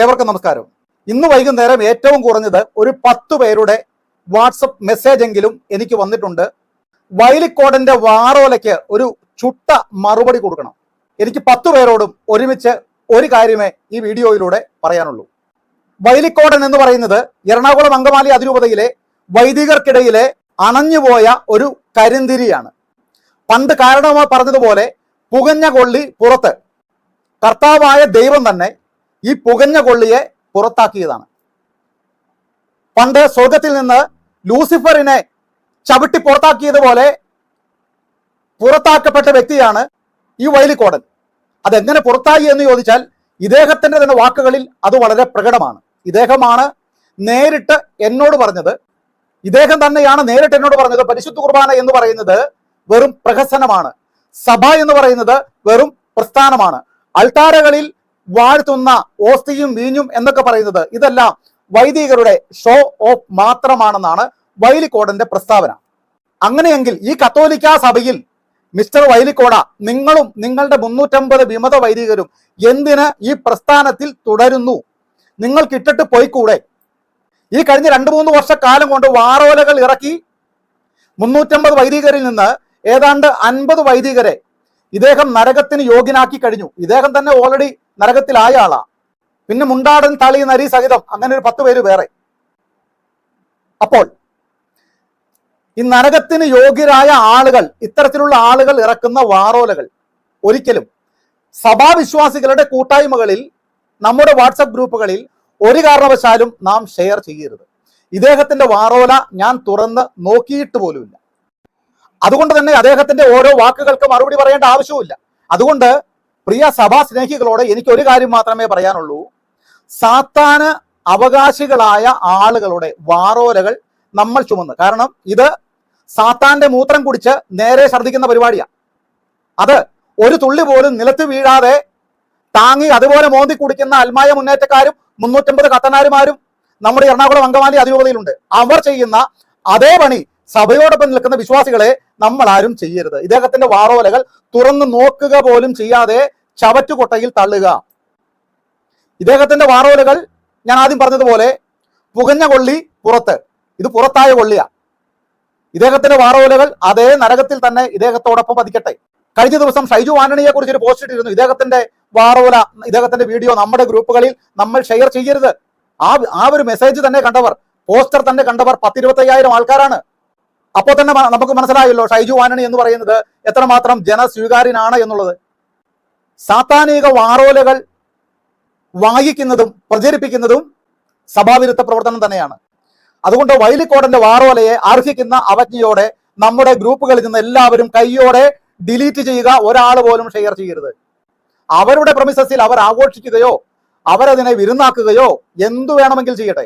ഏവർക്കും നമസ്കാരം. ഇന്ന് വൈകുന്നേരം ഏറ്റവും കുറഞ്ഞത് ഒരു പത്ത് പേരുടെ വാട്സപ്പ് മെസ്സേജ് എങ്കിലും എനിക്ക് വന്നിട്ടുണ്ട്. വയലിക്കോടന്റെ വാറോലയ്ക്ക് ഒരു ചുട്ട മറുപടി കൊടുക്കണം. എനിക്ക് പത്ത് പേരോടും ഒരുമിച്ച് ഒരു കാര്യമേ ഈ വീഡിയോയിലൂടെ പറയാനുള്ളൂ. വയലിക്കോടൻ എന്ന് പറയുന്നത് എറണാകുളം അങ്കമാലി അതിരൂപതയിലെ വൈദികർക്കിടയിലെ അണഞ്ഞുപോയ ഒരു കരിന്തിരിയാണ്. പണ്ട് കാരണമായി പറഞ്ഞതുപോലെ പുകഞ്ഞ കൊള്ളി പുറത്ത്. കർത്താവായ ദൈവം തന്നെ ഈ പുകഞ്ഞ കൊള്ളിയെ പുറത്താക്കിയതാണ്. പണ്ട് സ്വർഗത്തിൽ നിന്ന് ലൂസിഫറിനെ ചവിട്ടി പുറത്താക്കിയതുപോലെ പുറത്താക്കപ്പെട്ട വ്യക്തിയാണ് ഈ വൈലിക്കോടൻ. അതെങ്ങനെ പുറത്തായി എന്ന് ചോദിച്ചാൽ ഇദ്ദേഹത്തിന്റെ തന്നെ വാക്കുകളിൽ അത് വളരെ പ്രകടമാണ്. ഇദ്ദേഹമാണ് നേരിട്ട് എന്നോട് പറഞ്ഞത്. ഇദ്ദേഹം തന്നെയാണ് നേരിട്ട് എന്നോട് പറഞ്ഞത്. പരിശുദ്ധ കുർബാന എന്ന് പറയുന്നത് വെറും പ്രഹസനമാണ്. സഭ എന്ന് പറയുന്നത് വെറും പ്രസ്ഥാനമാണ്. അൾത്താരകളിൽ വാഴ്ത്തുന്ന ഓസ്തിയും വീഞ്ഞും എന്നൊക്കെ പറയുന്നത് ഇതെല്ലാം വൈദികരുടെ ഷോ ഓഫ് മാത്രമാണെന്നാണ് വൈലിക്കോടന്റെ പ്രസ്താവന. അങ്ങനെയെങ്കിൽ ഈ കത്തോലിക്ക സഭയിൽ മിസ്റ്റർ വൈലിക്കോട നിങ്ങളും നിങ്ങളുടെ മുന്നൂറ്റമ്പത് വിമത വൈദികരും എന്തിന് ഈ പ്രസ്ഥാനത്തിൽ തുടരുന്നു? നിങ്ങൾക്ക് ഇട്ടിട്ട് പോയിക്കൂടെ? ഈ കഴിഞ്ഞ രണ്ട് മൂന്ന് വർഷക്കാലം കൊണ്ട് വാറോലകൾ ഇറക്കി മുന്നൂറ്റമ്പത് വൈദികരിൽ നിന്ന് ഏതാണ്ട് അൻപത് വൈദികരെ ഇദ്ദേഹം നരകത്തിന് യോഗ്യനാക്കി കഴിഞ്ഞു. ഇദ്ദേഹം തന്നെ ഓൾറെഡി നരകത്തിലായ ആളാ. പിന്നെ മുണ്ടാടൻ തളി നരി സഹിതം അങ്ങനെ ഒരു പത്ത് പേര് വേറെ. അപ്പോൾ ഈ നരകത്തിന് യോഗ്യരായ ആളുകൾ ഇത്തരത്തിലുള്ള ആളുകൾ ഇറക്കുന്ന വാറോലകൾ ഒരിക്കലും സഭാവിശ്വാസികളുടെ കൂട്ടായ്മകളിൽ നമ്മുടെ വാട്സപ്പ് ഗ്രൂപ്പുകളിൽ ഒരു കാരണവശാലും നാം ഷെയർ ചെയ്യരുത്. ഇദ്ദേഹത്തിന്റെ വാറോല ഞാൻ തുറന്ന് നോക്കിയിട്ട് പോലുമില്ല. അതുകൊണ്ട് തന്നെ അദ്ദേഹത്തിന്റെ ഓരോ വാക്കുകൾക്ക് മറുപടി പറയേണ്ട ആവശ്യവുമില്ല. അതുകൊണ്ട് പ്രിയ സഭാ സ്നേഹികളോട് എനിക്ക് ഒരു കാര്യം മാത്രമേ പറയാനുള്ളൂ. സാത്താന് അവകാശികളായ ആളുകളുടെ വാറോലകൾ നമ്മൾ ചുമന്ന്. കാരണം ഇത് സാത്താന്റെ മൂത്രം കുടിച്ച് നേരെ ഛർദ്ദിക്കുന്ന പരിപാടിയാണ് അത് ഒരു തുള്ളി പോലും നിലത്ത് വീഴാതെ താങ്ങി അതുപോലെ മോന്തി കുടിക്കുന്ന അൽമായ മുന്നേറ്റക്കാരും മുന്നൂറ്റമ്പത് കത്തനാരുമാരും നമ്മുടെ എറണാകുളം അങ്കമാലി അതിരൂപതയിലുണ്ട്. അവർ ചെയ്യുന്ന അതേ പണി സഭയോടൊപ്പം നിൽക്കുന്ന വിശ്വാസികളെ നമ്മൾ ആരും ചെയ്യരുത്. ഇദ്ദേഹത്തിന്റെ വാറോലകൾ തുറന്നു നോക്കുക പോലും ചെയ്യാതെ ചവറ്റുകൊട്ടയിൽ തള്ളുക. ഇദ്ദേഹത്തിന്റെ വാറോലകൾ ഞാൻ ആദ്യം പറഞ്ഞതുപോലെ പുകഞ്ഞ കൊള്ളി പുറത്ത്. ഇത് പുറത്തായ കൊള്ളിയാ. ഇദ്ദേഹത്തിന്റെ വാറോലകൾ അതേ നരകത്തിൽ തന്നെ ഇദ്ദേഹത്തോടൊപ്പം പതിക്കട്ടെ. കഴിഞ്ഞ ദിവസം ഷൈജു ആന്റണിയെ കുറിച്ച് ഒരു പോസ്റ്റ് ഇട്ടിരുന്നു. ഇദ്ദേഹത്തിന്റെ വാറോല ഇദ്ദേഹത്തിന്റെ വീഡിയോ നമ്മുടെ ഗ്രൂപ്പുകളിൽ നമ്മൾ ഷെയർ ചെയ്യരുത്. ആ ആ ഒരു മെസ്സേജ് തന്നെ കണ്ടവർ പോസ്റ്റർ തന്നെ കണ്ടവർ പത്തിരുപത്തയ്യായിരം ആൾക്കാരാണ്. അപ്പോൾ തന്നെ നമുക്ക് മനസ്സിലായല്ലോ ഷൈജു ആന്റണി എന്ന് പറയുന്നത് എത്രമാത്രം ജനസ്വീകാര്യനാണ് എന്നുള്ളത്. സാത്താനിക വാറോലകൾ വായിക്കുന്നതും പ്രചരിപ്പിക്കുന്നതും സഭാവിരുദ്ധ പ്രവർത്തനം തന്നെയാണ്. അതുകൊണ്ട് വൈലിക്കോടന്റെ വാറോലയെ അർഹിക്കുന്ന അവജ്ഞയോടെ നമ്മുടെ ഗ്രൂപ്പുകളിൽ നിന്ന് എല്ലാവരും കയ്യോടെ ഡിലീറ്റ് ചെയ്യുക ഒരാൾ പോലും ഷെയർ ചെയ്യരുത്. അവരുടെ പ്രമിസസിൽ അവർ ആഘോഷിക്കുകയോ അവരതിനെ വിരുന്നാക്കുകയോ എന്തു വേണമെങ്കിൽ ചെയ്യട്ടെ.